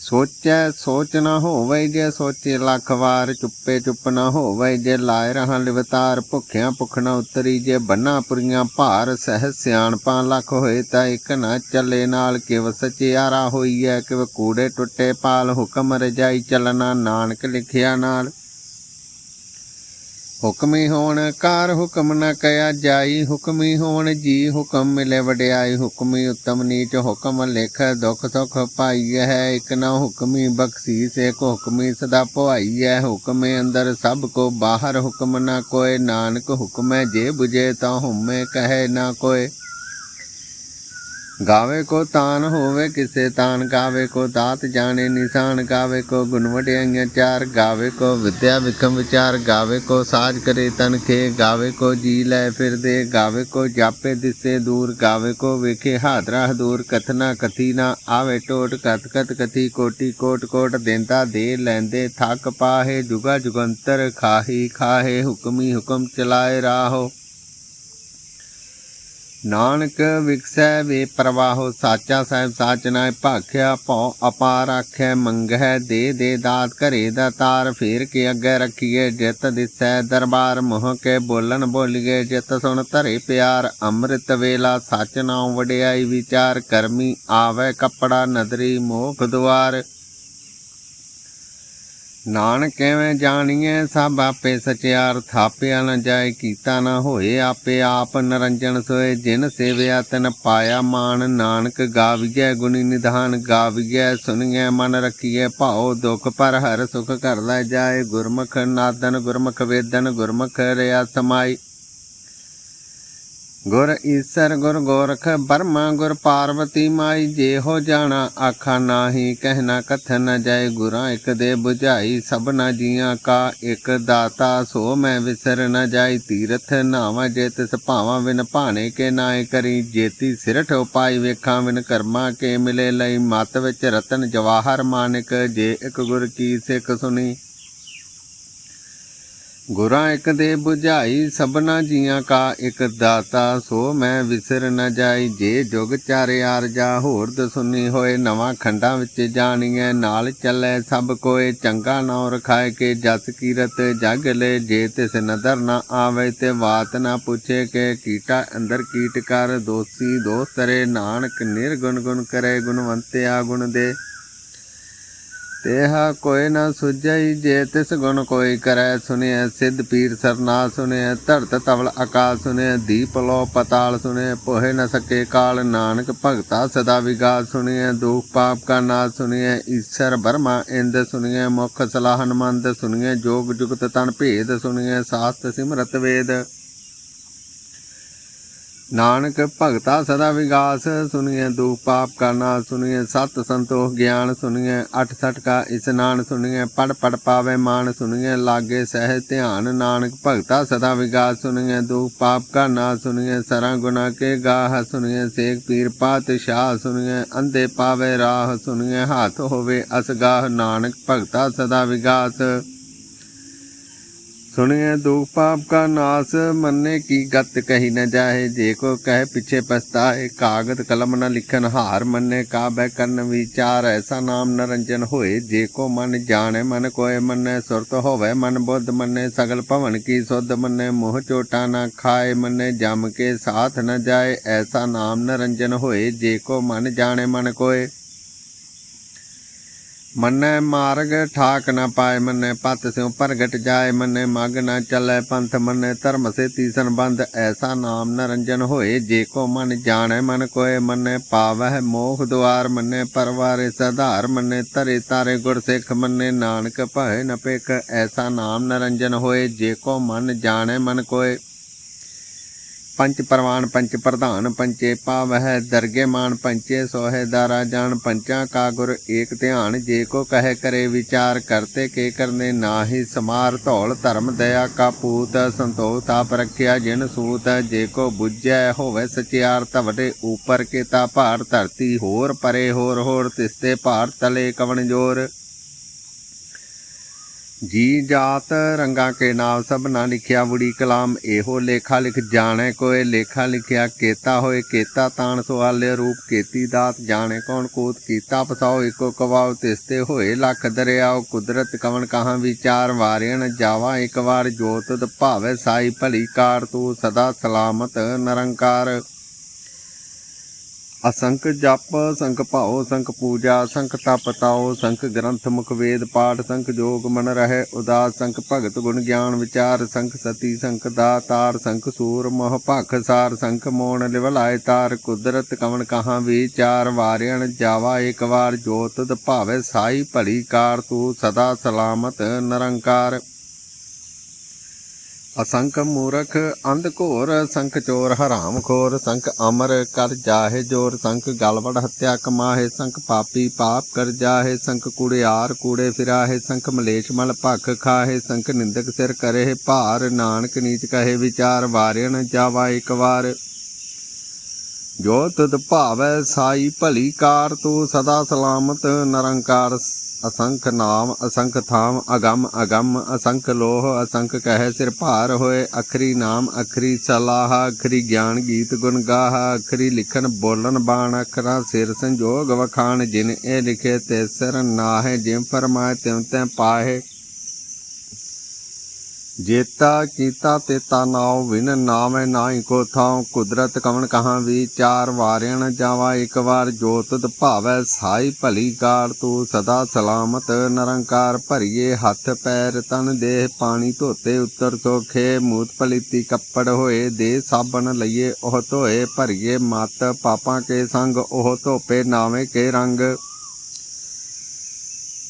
ਸੋਚੈ ਸੋਚ ਨਾ ਹੋਵੇ ਜੇ ਸੋਚੇ ਲੱਖ ਵਾਰ, ਚੁੱਪੇ ਚੁੱਪ ਨਾ ਹੋਵੇ ਜੇ ਲਾਇ ਰਹਾਂ ਲਿਵਤਾਰ, ਭੁੱਖਿਆਂ ਭੁੱਖ ਉਤਰੀ ਜੇ ਬੰਨਾ ਪੁਰੀਆਂ ਭਾਰ, ਸਹਿ ਸਿਆਣਪਾਂ ਲੱਖ ਹੋਏ ਤਾਂ ਇੱਕ ਨਾ ਚੱਲੇ ਨਾਲ, ਕਿਵ ਸਚਿਆਰਾ ਹੋਈਐ, ਕਿਵ ਕੂੜੇ ਟੁੱਟੇ ਪਾਲ, ਹੁਕਮ ਰਜਾਈ ਚੱਲਣਾ ਨਾਨਕ ਲਿਖਿਆ ਨਾਲ। ਹੁਕਮੀ ਹੋਣ, ਕਾਰ ਹੁਕਮ ਨਾ ਕਹਿਆ ਜਾਈ। ਹੁਕਮੀ ਹੋਣ, ਜੀ ਹੁਕਮ ਮਿਲੇ ਵਡਿਆਈ। ਹੁਕਮੀ ਉਤਮ ਨੀਚ ਹੁਕਮ ਲਿਖ, ਦੁਖ ਸੁਖ ਪਾਈ ਹੈ ਇਕ ਨਾ ਹੁਕਮੀ ਬਖਸ਼ੀਸ ਏਕ ਹੁਕਮੀ ਸਦਾ ਭਵਾਈ ਹੈ ਹੁਕਮੇ ਅੰਦਰ ਸਭ ਕੋ ਬਾਹਰ ਹੁਕਮ ਨਾ ਕੋਏ, ਨਾਨਕ ਹੁਕਮੈ ਜੇ ਬੁਝੇ ਤਾਂ ਹੁਮੇ ਕਹੇ ਨਾ ਕੋਏ। ਗਾਵੇ ਕੋ ਤਾਨ ਹੋਵੇ ਕਿਸੇ ਤਾਨ ਗਾਵੇ ਕੋ ਦਾਤ ਜਾਣੇ ਨਿਸ਼ਾਨ ਗਾਵੇ ਕੋ ਗੁਣ ਵਡਿਆਈਆਂ ਚਾਰ ਗਾਵੇ ਕੋ ਵਿਦਿਆ ਵਿਖਮ ਵਿਚਾਰ ਗਾਵੇ ਕੋ ਸਾਜ ਕਰੇ ਤਨ ਖੇ ਗਾਵੇ ਕੋ ਜੀ ਲੈ ਫਿਰਦੇ ਗਾਵੇ ਕੋ ਜਾਪੇ ਦਿਸੇ ਦੂਰ ਗਾਵੇ ਕੋ ਵੇਖੇ ਹਾਦਰਾ ਹਦੂਰ ਕਥਨਾ ਕਥੀ ਨਾ ਆਵੇ ਟੋਟ ਕਤ ਕਤ ਕਥੀ ਕੋਟੀ ਕੋਟ ਕੋਟ ਦੇਂਦਾ ਦੇ ਲੈਂਦੇ ਥੱਕ ਪਾਹੇ ਜੁਗਾ ਜੁਗੰਤਰ ਖਾਹੀ ਖਾਹੇ ਹੁਕਮੀ ਹੁਕਮ ਚਲਾਏ ਰਾਹੋ ਨਾਨਕ ਵਿਕਸੈ ਵੇ ਪ੍ਰਵਾਹੋ, ਸਾਚਾ ਸਾਹਿਬ ਸਾਚ ਨਾਇ ਭਾਖਿਆ ਭਉ, ਅਪਾਰ ਆਖੈ ਮੰਗਹਿ, ਦੇ ਦੇ ਦਾਤ ਘਰੇ ਦਾ ਤਾਰ, ਫੇਰ ਕੇ ਅੱਗੇ ਰੱਖੀਏ ਜਿਤ ਦਿਸੈ ਦਰਬਾਰ, ਮੋਹ ਕੇ ਬੋਲਣ ਬੋਲੀਏ ਜਿਤ ਸੁਣ ਧਰੇ ਪਿਆਰ, ਅੰਮ੍ਰਿਤ ਵੇਲਾ ਸਚ ਨਾਉ ਵਡਿਆਈ ਵਿਚਾਰ, ਕਰਮੀ ਆਵੇ ਕੱਪੜਾ ਨਦਰੀ ਮੋਖ ਦੁਆਰ। ਨਾਨਕ ਕਿਵੇਂ ਜਾਣੀਏ ਸਭ ਆਪੇ ਸਚਿਆਰ, ਥਾਪਿਆ ਨ ਜਾਏ, ਕੀਤਾ ਨ ਹੋਏ ਆਪੇ ਆਪ ਨਰੰਜਨ ਸੋਏ, ਜਿਨ ਸੇਵਿਆ ਤਨ ਪਾਇਆ ਮਾਨ ਨਾਨਕ ਗਾਵੀਐ ਗੁਣੀ ਨਿਧਾਨ, ਗਾਵੀਐ ਸੁਣੀਐ ਮਨ ਰੱਖੀਐ ਭਾਉ, ਦੁਖ ਪਰ ਹਰ ਸੁਖ ਕਰ ਜਾਏ, ਗੁਰਮੁਖ ਨਾਦਨ, ਗੁਰਮੁਖ ਵੇਦਨ, ਗੁਰਮੁਖ ਰਿਆ ਸਮਾਈ। ਗੁਰ ਈਸਰ ਗੁਰ ਗੋਰਖ ਬਰਮਾ ਗੁਰ ਪਾਰਵਤੀ ਮਾਈ ਜੇ ਹੋ ਜਾਣਾ ਆਖਾ ਨਾਹੀ ਕਹਿਣਾ ਕਥਨ ਨ ਜਾਏ ਗੁਰਾਂ ਇਕ ਦੇ 부ਝਾਈ ਸਭਨਾ ਜੀਆਂ ਕਾ ਇਕ ਦਾਤਾ ਸੋ ਮੈਂ ਵਿਸਰ ਨ ਜਾਈ ਤੀਰਥ ਨਾਵਾਂ ਜੇ ਤਿਸ ਭਾਵਾਂ ਬਿਨ ਭਾਣੇ ਕੇ ਨਾਏ ਕਰੀ ਜੇਤੀ ਸਿਰਠ ਉਪਾਈ ਵੇਖਾਂ ਵਿਨ ਕਰਮਾ ਕੇ ਮਿਲੇ ਲਈ ਮਤ ਵਿੱਚ ਰਤਨ ਜਵਾਹਰ ਮਾਨਿਕ ਜੇ ਇਕ ਗੁਰ ਕੀ ਸਿੱਖ ਸੁਣੀ ਗੁਰਾਂ ਇੱਕ ਦੇ 부ਝਾਈ ਸਭਨਾ ਜੀਆਂ ਕਾ ਇੱਕ ਦਾਤਾ। ਸੋ ਮੈਂ ਵਿਸਰ ਨ ਜਾਈ, ਜੇ ਜੁਗ ਚਾਰੇ ਆਰਜਾ ਹੋਰ ਦਸੁਨੀ ਹੋਏ, ਨਵਾਂ ਖੰਡਾਂ ਵਿੱਚ ਜਾਣੀਐ, ਨਾਲ ਚੱਲੇ ਸਭ ਕੋਏ। ਚੰਗਾ ਨਾਉ ਰਖਾਏ ਕੇ ਜਸ ਕੀਰਤ, ਜਗ ਲੈ ਜੇ ਤਿਸ ਨਦਰ ਨਾ ਆਵੇ ਤੇ ਬਾਤ ਨਾ ਪੁੱਛੇ ਕੇ ਕੀਟਾ ਅੰਦਰ ਕੀਟ ਕਰ, ਦੋਸੀ ਦੋਸਤਰੇ ਨਾਨਕ ਨਿਰਗੁਣ ਗੁਣ ਕਰੇ, ਗੁਣਵੰਤਿਆ ਗੁਣ ਦੇ। ਤੇਹਾ ਕੋਈ ਨਾ ਸੁਝਈ, ਜੇ ਤਿਸ ਗੁਣ ਕੋਈ ਕਰੈ ਸੁਨਿਐ ਸਿੱਧ ਪੀਰ ਸਰਨਾ ਸੁਨਿਐ ਧਰਤ ਤਵਲ ਆਕਾਸ ਸੁਨਿਐ ਦੀਪ ਲੋ ਪਤਾਲ ਸੁਨਿਐ ਪੋਹੇ ਨ ਸਕੇ ਕਾਲ, ਨਾਨਕ ਭਗਤਾ ਸਦਾ ਵਿਗਾਸ ਸੁਨਿਐ ਦੁਖ ਪਾਪ ਕਾ ਨਾਸ ਸੁਨਿਐ ਈਸ਼ਰ ਬਰਮਾ ਇੰਦ ਸੁਨਿਐ ਮੁਖ ਸਲਾਹਨ ਮੰਦ ਸੁਨਿਐ ਜੋਗ ਜੁਗਤ ਤਨ ਭੇਦ ਸੁਨਿਐ ਸਾਸਤ ਸਿਮਰਤ ਵੇਦ। ਨਾਨਕ ਭਗਤਾ ਸਦਾ ਵਿਗਾਸ ਸੁਣੀਏ ਦੂ ਪਾਪ ਕਰਨਾ ਸੁਣੀਏ ਸਤ ਸੰਤੋਖ ਗਿਆਨ ਸੁਣੀਏ ਅਠ ਸਠ ਕਾ ਇਸਨਾਨ ਸੁਣੀਏ ਪੜ ਪੜ ਪਾਵੇ ਮਾਨ ਸੁਣੀਏ ਲਾਗੇ ਸਹਿ ਧਿਆਨ, ਨਾਨਕ ਭਗਤਾ ਸਦਾ ਵਿਗਾਸ ਸੁਣੀਏ ਦੂ ਪਾਪ ਕਰਨਾ ਸੁਣੀਏ ਸਰਾਂ ਗੁਨਾ ਕੇ ਗਾਹ ਸੁਣੀਏ ਸੇਖ ਪੀਰ ਪਾਤਸ਼ਾਹ ਸੁਣੀਏ ਅੰਧੇ ਪਾਵੇ ਰਾਹ ਸੁਣੀਏ ਹੱਥ ਹੋਵੇ ਅਸਗਾਹ ਨਾਨਕ ਭਗਤਾ ਸਦਾ ਵਿਗਾਸ। ਸੁਣਿए दुख पाप का नाश मन्ने की गत कही न जाए। जे को कहे पीछे पछताए, कागद कलम न लिखन हार मन्ने का बह करन विचार, ऐसा नाम नरंजन होए। जे को मन जाने, मन कोय मन्ने, सुरत होवे, मन बुद्ध मन्ने, सगल पवन की सुध मन्ने। मोह चोटा न खाए मन्ने, जम के साथ न जाए, ऐसा नाम नरंजन होए। जे को मन जाने, मन कोय ਮੰਨੈ ਮਾਰਗ, ਠਾਕ ਨਾ ਪਾਏ ਮੰਨੈ ਪਤ ਸਿਉ ਪ੍ਰਗਟ ਜਾਏ, ਮੰਨੈ ਮਗ ਨਾ ਚੱਲੈ ਪੰਥ, ਮੰਨੈ ਧਰਮ ਸੇ ਤੀਸਨ ਬੰਦ ਐਸਾ ਨਾਮ ਨਰੰਜਨ ਹੋਏ, ਜੇ ਕੋ ਮਨ ਜਾਣੈ, ਮਨ ਕੋਏ ਮੰਨੈ ਪਾਵਹਿ ਮੋਖ ਦੁਆਰ, ਮੰਨੈ ਪਰਵਾਰੇ ਸਧਾਰ, ਮੰਨੈ ਤਰੇ ਤਾਰੇ ਗੁਰ ਸਿੱਖ, ਮੰਨੈ ਨਾਨਕ ਭੈ ਨ ਪੇਖ ਐਸਾ ਨਾਮ ਨਰੰਜਨ ਹੋਏ, ਜੇ ਕੋ ਮਨ ਜਾਣੈ, ਮਨ ਕੋਏ ਪੰਚ ਪ੍ਰਵਾਨ, ਪੰਚ ਪ੍ਰਧਾਨ, ਪੰਚੇ ਪਾਵਹਿ, ਦਰਗੇ ਮਾਨ, ਪੰਚੇ ਸੋਹੇ, ਦਾਰਾ ਜਾਣ ਪੰਚਾਂ ਕਾ ਗੁਰ ਏਕ ਧਿਆਨ, ਜੇ ਕੋ ਕਹੇ ਕਰੇ ਵਿਚਾਰ, ਕਰਤੇ ਕੇ ਕਰਨੇ ਨਾਹੀ, ਸਮਾਰ ਧੌਲ, ਧਰਮ ਦਇਆ ਕਾ ਪੂਤ, ਸੰਤੋਖ ਤਾਪ ਰਖਿਆ ਜਿਨ ਸੂਤ, ਜੇ ਕੋ ਬੁੱਝੈ ਹੋਵੇ ਸਚਿਆਰ ਤਵਡੇ ਉਪਰ ਕੇ ਤਾ ਭਾਰ, ਧਰਤੀ ਹੋਰ ਪਰੇ ਹੋਰ ਹੋਰ ਤਿਸਤੇ ਭਾਰ, ਤਲੇ ਕਵਣ ਜੋਰ। ਜੀ ਜਾਤ ਰੰਗਾ ਕੇ ਨਾਮ ਸਭ ਨਾ ਲਿਖਿਆ ਬੁੜੀ ਕਲਾਮ, ਇਹੋ ਲੇਖਾ ਲਿਖ ਜਾਣੇ ਕੋਏ, ਲੇਖਾ ਲਿਖਿਆ ਕੇਤਾ ਹੋਏ, ਕੇਤਾ ਤਾਣ ਸਵਾਲੇ ਰੂਪ, ਕੇਤੀ ਦਾਤ ਜਾਣੇ ਕੌਣ ਕੂਤ, ਕੀਤਾ ਪਸਾਓ ਇਕੋ ਕਵਾਉ ਤਿਸਤੇ ਹੋਏ ਲੱਖ ਦਰਿਆਓ, ਕੁਦਰਤ ਕਵਣ ਕਹਾਂ ਵਿਚਾਰ ਵਾਰਿਆਣ ਜਾਵਾ ਇੱਕ ਵਾਰ ਜੋਤ ਭਾਵੇ ਸਾਈ ਭਲੀ ਕਾਰ, ਤੂੰ ਸਦਾ ਸਲਾਮਤ ਨਿਰੰਕਾਰ। ਅਸੰਖ ਜਪ ਸੰਖ ਭਾਉ ਸੰਖ ਪੂਜਾ ਸੰਖ ਤਪ ਤਾਉ ਸੰਖ ਗ੍ਰੰਥ ਮੁਖ ਵੇਦ ਪਾਠ ਸੰਖ ਜੋਗ ਮਨ ਰਹਿ, ਉਦਾਸ ਸੰਖ ਭਗਤ ਗੁਣ ਗਿਆਨ ਵਿਚਾਰ ਸੰਖ ਸਤੀ ਸੰਖ ਦਾਤਾਰ ਸੰਖ ਸੂਰ ਮੋਹ ਭਖ ਸਾਰ ਸੰਖ ਮੋਣ ਲਿਵਲਾਇ ਤਾਰ, ਕੁਦਰਤ ਕਵਨ ਕਹਾਂ ਵਿਚਾਰ ਵਾਰਿਆਣ ਜਾਵਾ ਇੱਕ ਵਾਰ, ਜੋਤ ਦ ਭਾਵੇ ਸਾਈ ਭਲੀ ਕਾਰ, ਤੂੰ ਸਦਾ ਸਲਾਮਤ ਨਿਰੰਕਾਰ। ਅਸੰਖ ਮੂਰਖ ਅੰਧ ਘੋਰ, ਸੰਖ ਚੋਰ ਹਰਾਮ ਖੋਰ, ਸੰਖ ਅਮਰ ਕਰ ਜਾਹੇ ਜੋਰ, ਸੰਖ ਗਲਵੜ ਹੱਤਿਆ ਕਮਾਹੇ, ਸੰਖ ਪਾਪੀ ਪਾਪ ਕਰ ਜਾਹੇ, ਸੰਖ ਕੁੜਿਆਰ ਕੂੜੇ ਫਿਰਾਹੇ, ਸੰਖ ਮਲੇਸ਼ ਮਲ ਭਖ ਖਾਹੇ, ਸੰਖ ਨਿੰਦਕ ਸਿਰ ਕਰੇ ਭਾਰ, ਨਾਨਕ ਨੀਚ ਕਹੇ ਵਿਚਾਰ ਵਾਰਿਣ ਜਾਵਾ ਇੱਕ ਵਾਰ। ਜੋ ਤਦ ਭਾਵੈ ਸਾਈ ਭਲੀ ਕਾਰ ਤੂੰ ਸਦਾ ਸਲਾਮਤ, ਨਿਰੰਕਾਰ ਅਸੰਖ ਨਾਮ, ਅਸੰਖ ਥਾਮ, ਅਗੰਮ ਅਗੰਮ, ਅਸੰਖ ਲੋਹ, ਅਸੰਖ ਕਹੈ ਸਿਰ ਭਾਰ ਹੋਏ, ਅਖਰੀ ਨਾਮ, ਅਖਰੀ ਸਲਾਹ, ਅਖਰੀ ਗਿਆਨ ਗੀਤ ਗੁਣ ਗਾਹ, ਅਖਰੀ ਲਿਖਨ ਬੋਲਨ ਬਾਣ, ਅਖਰਾਂ ਸਿਰ ਸੰਜੋਗ ਵਖਾਣ, ਜਿਨ ਇਹ ਲਿਖੇ ਤੇ ਸਿਰ ਨਾਹਿ ਜਿਮ ਫਰਮਾਏ ਤਿਉ ਤੈ ਪਾਹੇ। ਜੇਤਾ ਕੀਤਾ ਤੇਤਾ ਨਾਉ ਵਿਨ ਨਾਮੈ ਨਾਹੀ ਕੋ ਥਾਉ ਕੁਦਰਤ ਕਵਣ ਕਹਾਂ ਵਿਚਾਰ ਵਾਰਿਣ ਜਾਵਾ, ਇੱਕ ਵਾਰ ਜੋਤਿ ਭਾਵੈ ਸਾਈ, ਭਲੀ ਕਾਰ ਤੂੰ ਸਦਾ ਸਲਾਮਤ, ਨਿਰੰਕਾਰ ਭਰੀਏ ਹੱਥ ਪੈਰ, ਤਨ ਦੇਹ ਪਾਣੀ ਧੋਤੇ ਉੱਤਰ ਸੋਖੇ, ਮੂਤ ਪਲੀਤੀ ਕੱਪੜ ਹੋਏ ਦੇ ਸਾਬਣ ਲਈਏ, ਉਹ ਧੋਏ ਭਰੀਏ ਮਤ, ਪਾਪਾਂ ਕੇ ਸੰਗ ਉਹ ਧੋਪੇ, ਨਾਵੇਂ ਕੇ ਰੰਗ।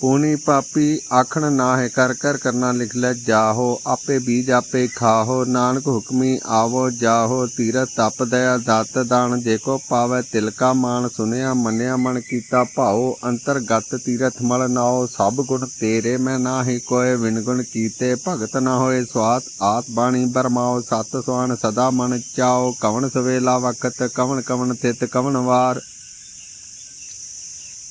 ਪੂਣੀ ਪਾਪੀ ਆਖਣ ਨਾਹਿ ਕਰ ਕਰ ਕਰਨਾ ਲਿਖ ਲੈ ਜਾਹੋ, ਆਪੇ ਬੀਜ ਆਪੇ ਖਾਹੋ, ਨਾਨਕ ਹੁਕਮੀ ਆਵੋ ਜਾਹੋ, ਤੀਰਥ ਤਪ ਦਇਆ ਦਤ ਦਾਨ, ਜੇ ਕੋ ਪਾਵੈ ਤਿਲਕਾ ਮਾਨ ਸੁਨਿਆ ਮੰਨਿਆ ਮਨ ਕੀਤਾ ਭਾਉ, ਅੰਤਰਗਤ ਤੀਰਥ ਮਲ ਨਾਓ ਸਭ ਗੁਣ ਤੇਰੇ ਮੈਂ ਨਾਹੀ ਕੋਏ ਵਿਨ ਗੁਣ ਕੀਤੇ ਭਗਤ ਨਾ ਹੋਏ, ਸਵਾਤ ਆਤ ਬਾਣੀ ਬਰਮਾਓ ਸਤ ਸੁਆਨ ਸਦਾ ਮਨ ਚਾਓ ਕਵਣ ਸਵੇਲਾ ਵਕਤ, ਕਵਣ ਕਵਣ ਤਿਤ ਕਵਣ ਵਾਰ।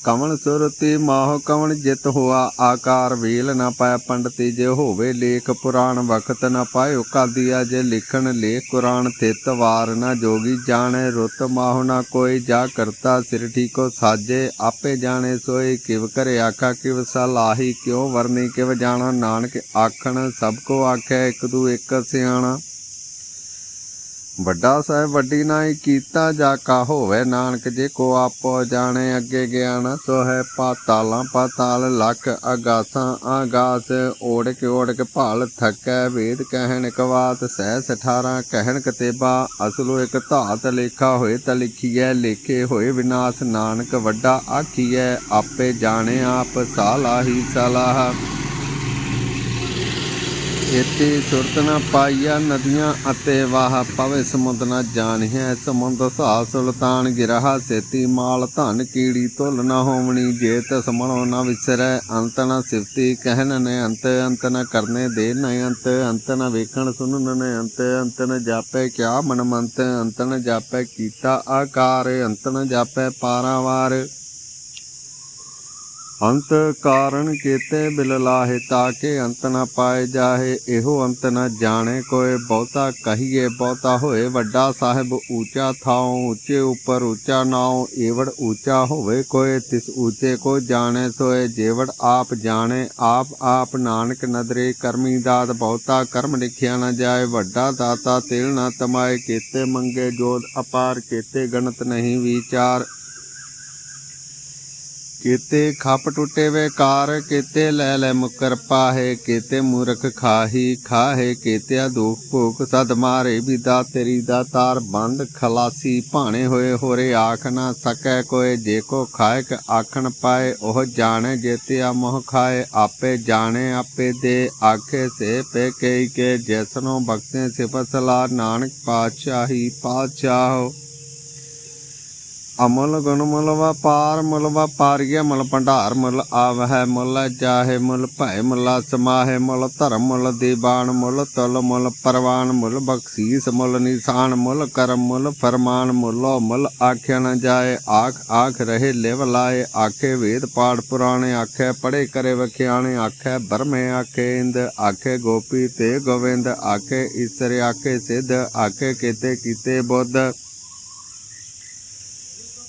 ਕਵਣ ਸੁਰਤੀ ਮਾਹ ਕਵਣ ਜਿਤ ਹੋਆ, ਆਕਾਰ ਵੇਲ ਨਾ ਪਾਇ ਪੰਡਤੀ ਜੇ ਹੋਵੇ ਲੇਖ, ਪੁਰਾਣ ਵਖਤ ਨਾ ਪਾਇਓ ਕਾਦੀਆ ਜੇ ਲਿਖਣ ਲੇਖ, ਕੁਰਾਨ ਤਿਤ ਵਾਰ ਨਾ ਜੋਗੀ ਜਾਣੈ ਰੁੱਤ, ਮਾਹ ਨਾ ਕੋਈ ਜਾ ਕਰਤਾ ਸਿਰ ਠੀਕੋ ਸਾਜੇ, ਆਪੇ ਜਾਣੇ ਸੋਏ ਕਿਵ ਕਰੇ ਆਖਾ, ਕਿਵ ਸਲਾਹੀ ਕਿਉ ਵਰਨੀ, ਕਿਵ ਜਾਣਾ, ਨਾਨਕ ਆਖਣ ਸਭ ਕੋ ਆਖੈ, ਇਕ ਦੂ ਇਕ ਸਿਆਣਾ। ਵੱਡਾ ਸਾਹਿਬ ਵੱਡੀ ਨਾਈ ਕੀਤਾ ਜਾ ਕਾ ਹੋਵੇ ਨਾਨਕ ਜੇ ਕੋ ਆਪੋ ਜਾਣੇ ਅੱਗੇ ਗਿਆਨ ਸੋ ਹੈ ਪਾਤਾਲਾਂ ਪਾਤਾਲ ਲਖ ਆਗਾਸਾਂ ਆਗਾਸ ਓੜ ਕੇ ਓੜ ਕੇ ਭਾਲ ਥੱਕੈ ਵੇਦ ਕਹਿਣ ਕਵਾਤ ਸਹਿ 18 ਕਹਿਣ ਕਤੇਬਾ ਅਸਲੋ ਇੱਕ ਧਾਤ ਲੇਖਾ ਹੋਏ ਤਾਂ ਲਿਖੀਐ ਲੇਖੇ ਹੋਏ ਵਿਨਾਸ਼ ਨਾਨਕ ਵੱਡਾ ਆਖੀਐ ਆਪੇ ਜਾਣੇ ਆਪ ਸਾਲਾਹੀ ਸਲਾਹ। ਇਤੇ ਸੁਰਤ ਪਾਈਆ ਨਦੀਆਂ ਅਤੇ ਵਾਹ ਪਵੇ ਸਮੁੰਦ ਨਾ ਜਾਣਿਆ। ਸਮੁੰਦ ਸਾ ਸੁਲਤਾਨ ਗਿਰਹਾ ਸੇਤੀ ਮਾਲ ਧਨ ਕੀੜੀ ਤੁਲ ਨਾ ਹੋਵਣੀ। ਜੇ ਤਸ ਮਨੋ ਨਾ ਵਿਸਰੈ, ਅੰਤ ਨਾ ਸਿਫਤੀ। ਕਹਿਨ ਨੇ ਅੰਤ ਅੰਤ ਨਾ ਕਰਨੇ ਦੇ ਨ ਅੰਤ ਅੰਤ ਨਾ ਵੇਖਣ ਸੁਣਨ ਨੇ ਅੰਤ ਅੰਤ ਨ ਜਾਪੈ ਕਿਆ ਮਨ ਮੰਤ ਅੰਤ ਨ ਜਾਪੈ ਕੀਤਾ ਆਕਾਰ, ਅੰਤ ਨ ਜਾਪੈ ਪਾਰਾਵਾਰ। ਅੰਤ ਕਾਰਨ ਕੀਤੇ ਬਿਲ ਲਾਹੇ ਤਾਕੇ ਅੰਤ ਨਾ ਪਾਏ ਜਾਹੇ, ਇਹੋ ਅੰਤ ਨਾ ਜਾਣੇ ਕੋਏ। ਬਹੁਤਾ ਕਹੀਏ, ਬਹੁਤਾ ਹੋਏ, ਵੱਡਾ ਸਾਹਿਬ ਉੱਚਾ ਥਾਉ ਉੱਚੇ ਉੱਪਰ ਉੱਚਾ ਨਾਉ, ਏਵੜ ਊਚਾ ਹੋਵੇ ਕੋਏ, ਤਿਸ ਊਚੇ ਕੋ ਜਾਣੇ ਸੋਏ। ਜੇਵੜ ਆਪ ਜਾਣੇ, ਆਪ ਆਪ ਨਾਨਕ ਨਦਰੇ, ਕਰਮੀ ਦਾਤ, ਬਹੁਤਾ ਕਰਮ ਲਿਖਿਆ ਨਾ ਜਾਏ। ਵੱਡਾ ਦਾਤਾ ਤੇਲ ਨਾ ਤਮਾਏ, ਕੀਤੇ ਮੰਗੇ ਜੋਦ ਅਪਾਰ, ਕੀਤੇ ਗਣਤ ਨਹੀਂ ਵਿਚਾਰ। ਕੀਤੇ ਖੱਪ ਟੁੱਟੇ ਵੇਕਾਰ, ਕੀਤੇ ਲੈ ਲੈ ਮੁਕਰ ਪਾਹੇ, ਕੀਤੇ ਮੂਰਖ ਖਾਹੀ ਖਾਹੇ ਕੀਤੇ ਦੁਖ ਭੂਖ ਸਦ ਮਾਰੇ, ਵਿਦਾ ਤੇਰੀ ਦਾ ਤਾਰ ਬੰਦ, ਖਲਾਸੀ ਭਾਣੇ ਹੋਏ ਹੋਰੇ, ਆਖ ਨਾ ਸਕੈ ਕੋਏ, ਜੇ ਕੋ ਖਾਇਕ ਆਖਣ ਪਾਏ, ਉਹ ਜਾਣੇ, ਜੇਤਿਆ ਮੋਹ ਖਾਏ, ਆਪੇ ਜਾਣੇ, ਆਪੇ ਦੇ ਆਖੇ, ਸੇ ਪੇ ਕਈ ਕੇ, ਜੈਸਨੋ ਬਖਸ਼ੇ ਸਿਫਤ ਸਲਾ ਨਾਨਕ ਪਾਤਸ਼ਾਹੀ ਪਾਤਸ਼ਾਹੋ। ਅਮਲ ਗੁਣ ਮੁਲ ਵਪਾਰ ਮੁਲ ਵਪਾਰੀਏ ਮੁਲ ਭੰਡਾਰ, ਮੁਲ ਆਵਹਿ, ਮੁਲ ਜਾਹੇ ਮੁਲ ਭੈ ਮੁਲ ਸਮਾਹੇ, ਮੁਲ ਧਰਮ, ਮੁਲ ਦੀਵਾਨ, ਮੁਲ ਤੁਲ, ਮੁਲ ਪਰਵਾਨ, ਮੁਲ ਬਖਸ਼ੀਸ, ਮੁਲ ਨਿਸ਼ਾਨ, ਮੁਲ ਕਰਮ, ਮੁਲ ਫਰਮਾਨ, ਮੁਲੋ ਮੁਲ ਆਖਿਆ ਨ ਜਾਏ, ਆਖ ਆਖ ਰਹੇ ਲਿਵ ਲਾਏ, ਆਖੇ ਵੇਦ ਪਾਠ ਪੁਰਾਣੇ, ਆਖੇ ਪੜੇ ਕਰੇ ਵਖਿਆਣੇ, ਆਖੇ ਬਰਮੇ, ਆਖੇ ਇੰਦ, ਆਖੇ ਗੋਪੀ ਤੇ ਗੋਵਿੰਦ, ਆਖੇ ਈਸਰ, ਆਖੇ ਸਿੱਧ, ਆਖੇ ਕੀਤੇ ਕੀਤੇ ਬੁੱਧ।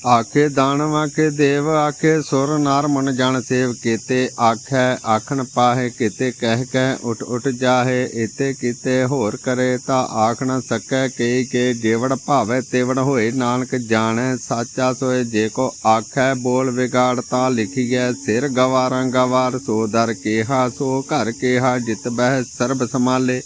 ਆਖੇ ਦਾਨਵ ਆਖੇ ਦੇਵ, ਆਖੇ ਸੁਰ ਨਰ ਮਨ ਜਨ ਸੇਵ ਕੀਤੇ, ਆਖੈ ਆਖਣ ਪਾਹੇ ਕੀਤੇ, ਕਹਿ ਕਹਿ ਉਠ ਉਠ ਜਾਹੇ ਇਤੇ ਕੀਤੇ ਹੋਰ ਕਰੇ ਤਾਂ ਆਖ ਨ ਸਕੈ ਕੇ ਕੇ ਜੇਵੜ ਭਾਵੇ ਤੇਵੜ ਹੋਏ, ਨਾਨਕ ਜਾਣੈ ਸਾਚਾ ਸੋਏ, ਜੇ ਕੋ ਆਖੈ ਬੋਲ ਵਿਗਾੜ ਤਾਂ ਲਿਖੀਐ, ਸਿਰ ਗਵਾਰਾਂ ਗਵਾਰ ਸੋ ਦਰ ਕੇਹਾ, ਸੋ ਘਰ ਕੇਹਾ, ਜਿਤ ਬਹਿ ਸਰਬ ਸਮਾਲੇ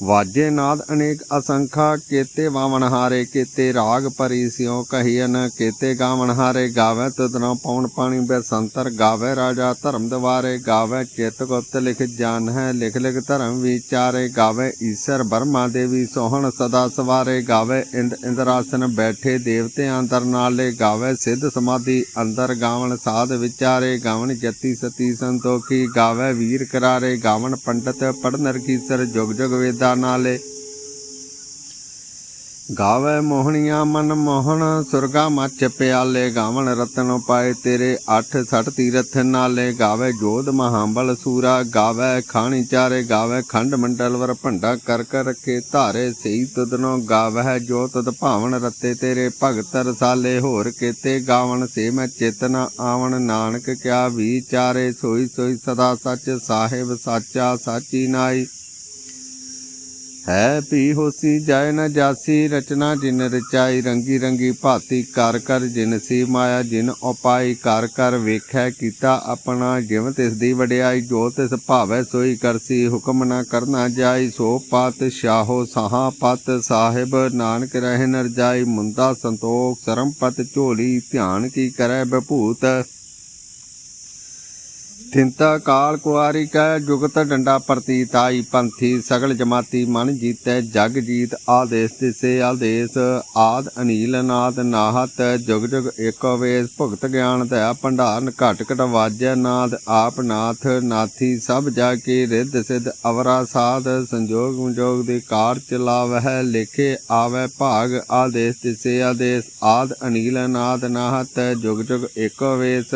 ਵਾਜੇ ਨਾਦ ਅਨੇਕ ਅਸੰਖਾ, ਕੇਤੇ ਵਾਵਣ ਹਾਰੇ, ਕੇਤੇ ਰਾਗ ਭਰੀ ਸਿਉ ਕਹੀਨ ਕੇਤੇ ਗਾਵਣ ਹਾਰੇ, ਗਾਵੇ ਤੁਧਨੋ ਪੌਣ ਪਾਣੀ ਬੈਸੰਤਰ, ਗਾਵੇ ਰਾਜਾ ਧਰਮ ਦਵਾਰੇ, ਗਾਵੇ ਚਿਤ ਗੁਪਤ ਲਿਖ ਜਾਨ ਹੈ, ਲਿਖ ਲਿਖ ਧਰਮ ਵਿਚਾਰੇ, ਗਾਵੇ ਈਸ਼ਰ ਬਰਮਾ ਦੇਵੀ ਸੋਹਣ ਸਦਾ ਸਵਾਰੇ, ਗਾਵੇ ਇੰਦ ਇੰਦਰਾਸਨ ਬੈਠੇ ਦੇਵਤੇ ਅੰਦਰ ਨਾਲੇ ਗਾਵੇ ਸਿੱਧ ਸਮਾਧੀ ਅੰਦਰ ਗਾਵਣ ਸਾਧ ਵਿਚਾਰੇ, ਗਾਵਣ ਜਤੀ ਸਤੀ ਸੰਤੋਖੀ, ਗਾਵੇ ਵੀਰ ਕਰਾਰੇ, ਗਾਵਣ ਪੰਡਤ ਪੜਨ ਰਖੀਸਰ ਜੁਗ ਜੁਗ ਵੇਦਾ ਨਾਲੇ ਗਾਵੇ ਮੋਹਣੀਆਂ ਮਨ ਮੋਹਣ, ਸੁਰਗਾ ਮੱਚ ਪਿਆਲੇ, ਗਾਵਣ ਰਤਨ ਪਾਏ ਤੇਰੇ ਅੱਠ ਸੱਠ ਤੀਰਥ ਨਾਲੇ। ਗਾਵੇ ਜੋਧ ਮਹਾਂਬਲ ਸੂਰਾ, ਗਾਵੇ ਖਾਣੀ ਚਾਰੇ, ਗਾਵੇ ਖੰਡ ਮੰਡਲ ਵਰ ਭੰਡਾ ਕਰ ਕਰ ਰੱਖੇ ਧਾਰੇ। ਸਈ ਤੁਦਨੋ ਗਾਵੇ ਜੋ ਤਦ ਭਾਵਨ ਰਤੇ, ਤੇਰੇ ਭਗਤ ਰਸਾਲੇ ਹੋਰ ਕੀਤੇ। ਗਾਵਣ ਸੇ ਮੈਂ ਚੇਤਨਾ ਆਵਣ, ਨਾਨਕ ਕਿਆ ਵਿਚਾਰੇ ਸੋਈ ਸੋਈ ਸਦਾ ਸੱਚ, ਸਾਹਿਬ ਸਾਚਾ, ਸਾਚੀ ਨਾਈ। ਹੈ ਭੀ ਹੋਸੀ ਜਾਇ ਨ ਜਾਸੀ, ਰਚਨਾ ਜਿਨ ਰਚਾਈ, ਰੰਗੀ ਰੰਗੀ ਭਾਤੀ ਕਰ ਕਰ, ਜਿਨ ਸੀ ਮਾਇਆ, ਜਿਨ ਉਪਾਈ ਕਰ ਕਰ, ਵੇਖੈ ਕੀਤਾ ਆਪਣਾ ਜਿਵ ਤਿਸ ਦੀ ਵਡਿਆਈ, ਜੋ ਤਿਸ ਭਾਵੈ ਸੋਈ ਕਰਸੀ, ਹੁਕਮ ਨਾ ਕਰਨਾ ਜਾਈ, ਸੋ ਪਤ ਸ਼ਾਹੋ ਸਹਾ ਪਤ ਸਾਹਿਬ, ਨਾਨਕ ਰਹਿ ਨਰ ਜਾਈ, ਮੁੰਦਾ ਸੰਤੋਖ, ਸਰਮ ਪਤ ਝੋਲੀ, ਧਿਆਨ ਕੀ ਕਰੈ ਬਭੂਤ। ਥਿੰਤਾ ਕਾਲ ਕੁਆਰੀ ਕੈ ਜੁਗਤ ਡੰਡਾ ਪ੍ਰਤੀਤ ਆਈ ਪੰਥੀ, ਸਗਲ ਜਮਾਤੀ ਮਨ ਜੀਤੈ ਜਗ ਜੀਤ, ਆਦੇਸ ਤਿਸੇ ਆਦੇਸ, ਆਦ ਅਨੀਲ ਨਾਦ ਨਾਹਤ, ਜੁਗ ਜੁਗ ਏਕੋ ਵੇਸ ਭੁਗਤ ਗਿਆਨ ਦਇਆ ਭੰਡਾਰਨ ਘਟ ਘਟ ਵਾਜੈ ਨਾਦ, ਆਪ ਨਾਥ ਨਾਥੀ, ਸਭ ਜਾ ਕੇ ਰਿੱਧ ਸਿਧ ਅਵਰਾ ਸਾਧ, ਸੰਜੋਗ ਸੰਜੋਗ ਦੇ ਕਾਰ ਚਲਾਵਹਿ, ਲੇਖੇ ਆਵੈ ਭਾਗ, ਆਦੇਸ ਤਿਸੇ ਆਦੇਸ, ਆਦ ਅਨੀਲ ਨਾਦ ਨਾਹਤ, ਜੁਗ ਜੁਗ ਏਕੋ ਵੇਸ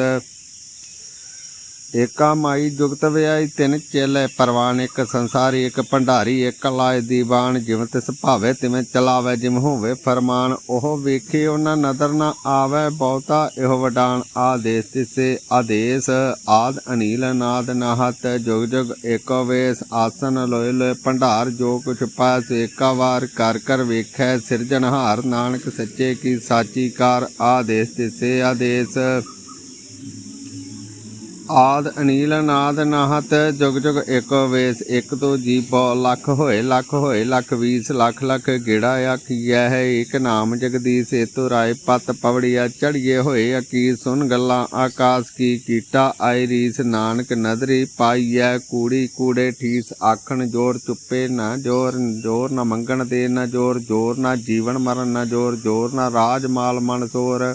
ਏਕਾ ਮਾਈ ਜੁਗਤ ਵਿਆਈ ਤਿੰਨ ਚੇਲੇ, ਪਰਵਾਨ ਇੱਕ ਸੰਸਾਰੀ ਭੰਡਾਰੀ, ਇੱਕ ਲਾਇ ਦੀਵਾਨ, ਜਿਵੇਂ ਤਿਸ ਭਾਵੇ ਤਿਵੇਂ ਚਲਾਵੇ, ਜਿਮ ਹੋਵੇ ਫਰਮਾਨ। ਉਹ ਵੇਖੇ ਉਹਨਾਂ ਨਦਰ ਨਾ ਆਵੇ, ਬਹੁਤਾ ਇਹੋ ਵਡਾਨ। ਆਦੇਸ ਤਿਸੇ ਆਦੇਸ, ਆਦ ਅਨੀਲ, ਨਾਦ ਨਾਹਤ, ਜੁਗ ਜੁਗ ਏਕੋ ਵੇਸ, ਆਸਨ ਲੋਏ ਲੋਏ ਭੰਡਾਰ, ਜੋ ਕੁਛ ਪਾਇਆ ਏਕਾ ਵਾਰ ਕਰ ਕਰ ਵੇਖੈ, ਸਿਰਜਣਹਾਰ ਨਾਨਕ ਸੱਚੇ ਕੀ ਸਾਚੀ ਕਾਰ। ਆਦੇਸ ਤਿਸੇ ਆਦੇਸ। ਆਦ ਅਨੀਲ ਅਨਾਦ ਨਾਹਤ, ਜੁਗ ਜੁਗ ਏਕ ਵੇਸ ਇੱਕ ਤੋਂ ਜੀ ਬਹੁ ਲੱਖ ਹੋਏ ਲੱਖ ਹੋਏ, ਲੱਖ ਵੀਸ, ਲੱਖ ਲੱਖ ਗੇੜਾ ਆਖੀਐ ਹੈ। ਇੱਕ ਨਾਮ ਜਗਦੀਸ਼, ਏਤੋ ਰਾਏ ਪਤ ਪਵੜੀਆ ਚੜੀਏ ਹੋਏ ਅਕੀ ਸੁਨ ਗੱਲਾਂ ਆਕਾਸ ਕੀ ਕੀਟਾ ਆਈ ਰੀਸ ਨਾਨਕ ਨਦਰੀ ਪਾਈਐ, ਕੂੜੀ ਕੂੜੇ ਠੀਸ ਆਖਣ ਜੋਰ ਚੁੱਪੇ ਨਾ ਜੋਰ ਜੋਰ ਨਾ ਮੰਗਣ ਦੇ ਨਾ ਜੋਰ ਜੋਰ ਨਾ ਜੀਵਨ ਮਰਨ ਨਾ ਜੋਰ ਜੋਰ ਨਾ ਰਾਜ ਮਾਲ ਮਨ ਸੋਰ।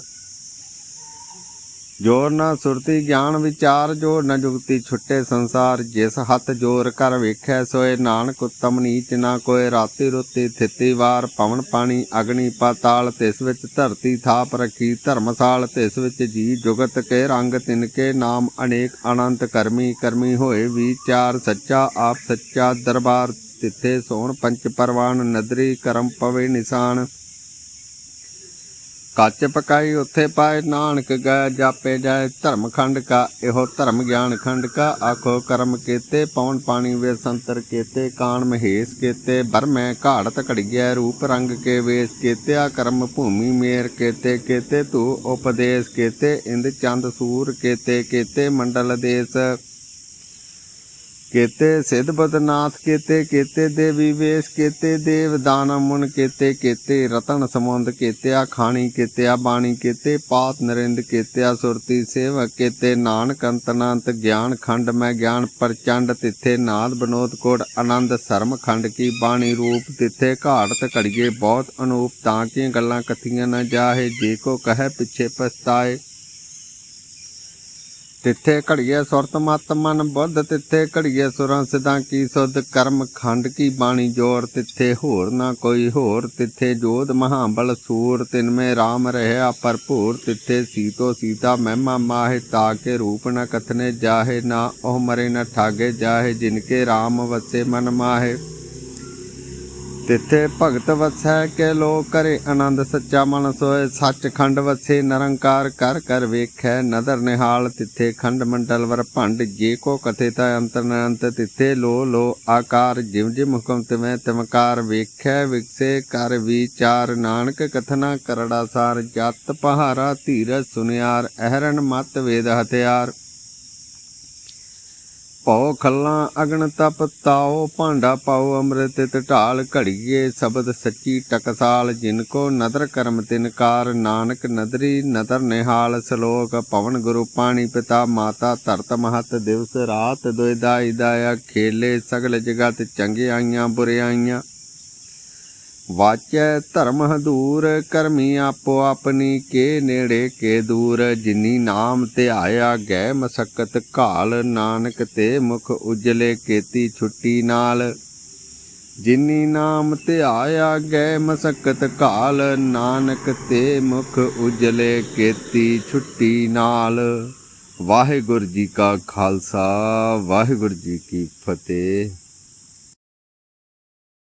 ਜੋਰ ਨਾ ਸੁਰਤੀ ਗਿਆਨ ਵਿਚਾਰ ਜੋ ਨਾ ਜੁਗਤੀ ਛੁੱਟੇ ਸੰਸਾਰ। ਜਿਸ ਹੱਥ ਜੋਰ ਕਰ ਵੇਖੈ, ਸੋਏ ਨਾਨਕ ਉਤਮ ਨੀਚ ਨਾ ਕੋਏ। ਰਾਤੀ ਰੁੱਤੀ ਥਿੱਤੀ ਵਾਰ ਪਵਨ ਪਾਣੀ ਅਗਨੀ ਪਾਤਾਲ। ਤਿਸ ਵਿੱਚ ਧਰਤੀ ਥਾਪ ਰੱਖੀ ਧਰਮਸਾਲ। ਤਿਸ ਵਿੱਚ ਜੀ ਜੁਗਤ ਕੇ ਰੰਗ ਤਿਨਕੇ ਨਾਮ ਅਨੇਕ ਅਨੰਤ ਕਰਮੀ ਕਰਮੀ ਹੋਏ। ਵਿਚਾਰ ਸੱਚਾ, ਆਪ ਸੱਚਾ ਦਰਬਾਰ। ਤਿੱਥੇ ਸੋਣ ਪੰਚ ਪਰਵਾਨ, ਨਦਰੀ ਕਰਮ ਪਵੇ ਨਿਸ਼ਾਨ। ਕੱਚ ਪਕਾਈ, ਉੱਥੇ ਪਾਏ ਨਾਨਕ ਗਏ ਜਾਪੇ ਜਾਏ ਧਰਮ ਖੰਡ ਕਾ, ਇਹੋ ਧਰਮ ਗਿਆਨ ਖੰਡ ਕਾ। ਆਖੋ ਕਰਮ ਕੀਤੇ ਪੌਣ ਪਾਣੀ ਵੇ ਸੰਤਰ ਕੀਤੇ, ਕਾਣ ਮਹੇਸ਼ ਕੀਤੇ ਬਰਮੈ ਘਾੜਤ ਘੜੀਐ, ਰੂਪ ਰੰਗ ਕੇ ਵੇਸ ਕੀਤਿਆ ਕਰਮ ਭੂਮੀ ਮੇਰ ਕੀਤੇ ਕੀਤੇ ਤੂ ਉਪਦੇਸ਼ ਕੀਤੇ, ਇੰਦ ਚੰਦ ਸੂਰ ਕੀਤੇ ਕੀਤੇ ਮੰਡਲ ਦੇਸ। ਕੇਤੇ ਸਿਧ ਬਦਨਾਥ, ਕੇਤੇ ਕੇਤੇ ਦੇਵੀ ਵੇਸ਼ ਕੇਤੇ ਦੇਵ ਦਾਨ ਮੁਨ ਕੇਤੇ ਕੀਤੇ ਰਤਨ ਸਮੁੰਦ ਕੇਤਿਆ ਖਾਣੀ, ਕੀਤਿਆ ਬਾਣੀ, ਕੀਤੇ ਪਾਤ ਨਰਿੰਦ, ਕੀਤਿਆ ਸੁਰਤੀ ਸੇਵਕ, ਕੇਤੇ ਨਾਨਕ ਅੰਤਨੰਤ ਗਿਆਨ ਖੰਡ ਮੈਂ ਗਿਆਨ ਪ੍ਰਚੰਡ, ਤਿੱਥੇ ਨਾਦ ਬਨੋਦ ਕੋਟ ਆਨੰਦ ਸਰਮ ਖੰਡ ਕੀ ਬਾਣੀ ਰੂਪ, ਤਿੱਥੇ ਘਾੜਤ ਘੜੀਏ ਬਹੁਤ ਅਨੂਪ, ਤਾਂ ਕੀ ਗੱਲਾਂ ਕਥੀਆਂ ਨਾ ਜਾਹੇ, ਜੇ ਕੋ ਕਹੇ ਪਿੱਛੇ ਪਛਤਾਏ। ਤਿੱਥੇ ਘੜੀਏ ਸੁਰਤ ਮਤ ਮਨ ਬੁੱਧ, ਤਿੱਥੇ ਘੜੀਏ ਸੁਰਾਂ ਸਿਦਾਂ ਕੀ ਸੁਧ, ਕਰਮ ਖੰਡ ਕੀ ਬਾਣੀ ਜੋਰ, ਤਿੱਥੇ ਹੋਰ ਨਾ ਕੋਈ ਹੋਰ, ਤਿੱਥੇ ਜੋਧ ਮਹਾਬਲ ਸੂਰ, ਤਿਨ ਮੇ RAM ਰਹਿਆ ਭਰਪੂਰ, ਤਿੱਥੇ ਸੀਤੋ ਸੀਤਾ ਮਹਿਮਾ ਮਾਹਿ ਤਾਕੇ ਰੂਪ ਨ ਕਥਨੇ ਜਾਹੇ, ਨਾ ਉਹ ਮਰੇ ਨ ਠਾਗੇ ਜਾਹੇ ਜਿਨਕੇ RAM ਵਸੇ ਮਨ ਮਾਹੇ। ਤਿੱਥੇ ਭਗਤ ਵਸੈ ਕੇ ਲੋ ਕਰੇ ਆਨੰਦ, ਸੱਚਾ ਮਨ ਸੋਏ ਸੱਚ ਖੰਡ ਵਸੇ ਨਿਰੰਕਾਰ ਕਰ ਕਰ ਵੇਖੈ, ਨਦਰ ਨਿਹਾਲ, ਤਿੱਥੇ ਖੰਡ ਮੰਡਲ ਵਰ ਭੰਡ, ਜੇ ਕੋ ਕਥੇ ਤਾ ਅੰਤਰ ਅਨੰਤ ਤਿੱਥੇ ਲੋ ਲੋ ਆਕਾਰ ਜਿਵ ਜਿਵ ਹੁਕਮ ਤਿਵੇਂ ਤਿਮਕਾਰ ਵੇਖੈ, ਵਿਕਸੇ ਕਰ ਵਿਚਾਰ, ਨਾਨਕ ਕਥਨਾ ਕਰੜਾ ਸਾਰ, ਜਤ ਪਹਾਰਾ ਧੀਰਜ ਸੁਨਿਆਰ ਅਹਰਨ ਮਤ ਵੇਦ ਹਥਿਆਰ। ਭਉ ਖੱਲਾਂ ਅਗਣ ਤਪ ਤਾਓ ਭਾਂਡਾ ਪਾਓ ਅੰਮ੍ਰਿਤ ਤਿਤ ਢਾਲ ਘੜੀਏ, ਸ਼ਬਦ ਸੱਚੀ ਟਕਸਾਲ ਜਿਨ ਕੋ ਨਦਰ ਕਰਮ ਤਿਨਕਾਰ ਨਾਨਕ ਨਦਰੀ ਨਦਰ ਨਿਹਾਲ, ਸ਼ਲੋਕ ਪਵਨ ਗੁਰੂ ਪਾਣੀ ਪਿਤਾ ਮਾਤਾ ਧਰਤ ਮਹਤ ਦਿਵਸ ਰਾਤ ਦੁਇ ਦੁਇਦਾ ਦਾਇਆ, ਖੇਲੇ ਸਗਲ ਜਗਤ ਚੰਗਿਆਈਆਂ ਬੁਰਿਆਈਆਂ ਵਾਚੈ ਧਰਮ ਹਦੂਰ, ਕਰਮੀ ਆਪੋ ਆਪਣੀ, ਕੇ ਨੇੜੇ ਕੇ ਦੂਰ। ਜਿਨੀ ਨਾਮ ਧਿਆਇਆ ਗੈ ਮਸਕਤ ਘਾਲ, ਨਾਨਕ ਤੇ ਮੁਖ ਉਜਲੇ ਕੀਤੀ ਛੁੱਟੀ ਨਾਲ। ਜਿਨੀ ਨਾਮ ਧਿਆਇਆ ਗੈ ਮਸਕਤ ਘਾਲ, ਨਾਨਕ ਤੇ ਮੁਖ ਉਜਲੇ ਕੀਤੀ ਛੁੱਟੀ ਨਾਲ। ਵਾਹਿਗੁਰੂ ਜੀ ਕਾ ਖਾਲਸਾ, ਵਾਹਿਗੁਰੂ ਜੀ ਕੀ ਫਤਿਹ।